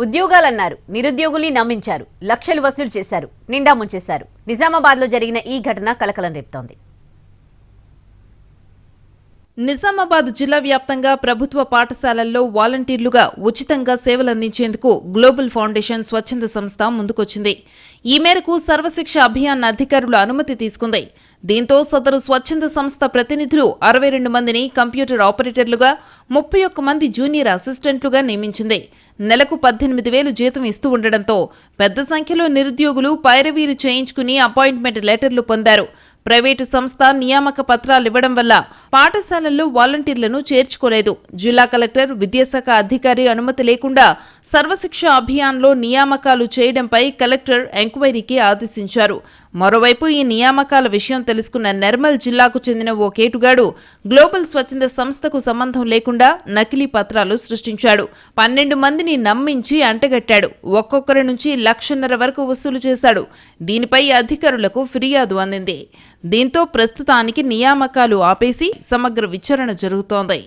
ఉద్యోగాలన్నారు. నిరుద్యోగుల్ని నమ్మించారు. లక్షలు వసూలు చేశారు. నిండా ముంచేశారు. నిజామాబాద్లో జరిగిన ఈ ఘటన కలకలం రేపుతోంది. నిజామాబాద్ జిల్లా వ్యాప్తంగా ప్రభుత్వ పాఠశాలల్లో వాలంటీర్లుగా ఉచితంగా సేవలందించేందుకు గ్లోబల్ ఫౌండేషన్ స్వచ్ఛంద సంస్థ ముందుకొచ్చింది. ఈ మేరకు సర్వశిక్ష అభియాన్ అధికారులు అనుమతి తీసుకుంది. దీంతో సదరు స్వచ్ఛంద సంస్థ ప్రతినిధులు అరవై రెండు మందిని కంప్యూటర్ ఆపరేటర్లుగా ముప్పై ఒక్క మంది జూనియర్ అసిస్టెంట్లుగా నియమించింది. నెలకు పద్దెనిమిది వేలు జీతం ఇస్తూ ఉండడంతో పెద్ద సంఖ్యలో నిరుద్యోగులు పైరవీలు చేయించుకుని అపాయింట్మెంట్ లెటర్లు పొందారు. ప్రైవేటు సంస్థ నియామక పత్రాలు ఇవ్వడం వల్ల పాఠశాలల్లో వాలంటీర్లను చేర్చుకోలేదు. జిల్లా కలెక్టర్ విద్యాశాఖ అధికారి అనుమతి లేకుండా సర్వశిక్ష అభియాన్లో నియామకాలు చేయడంపై కలెక్టర్ ఎంక్వైరీకి ఆదేశించారు. మరోవైపు ఈ నియామకాల విషయం తెలుసుకున్న నిర్మల్ జిల్లాకు చెందిన ఓ కేటుగాడు గ్లోబల్ స్వచ్ఛంద సంస్థకు సంబంధం లేకుండా నకిలీ పత్రాలు సృష్టించాడు. పన్నెండు మందిని నమ్మించి అంటగట్టాడు. ఒక్కొక్కరి నుంచి లక్షన్నర వరకు వసూలు చేశాడు. దీనిపై అధికారులకు ఫిర్యాదు అందింది. దీంతో ప్రస్తుతానికి నియామకాలు ఆపేసి సమగ్ర విచారణ జరుగుతోంది.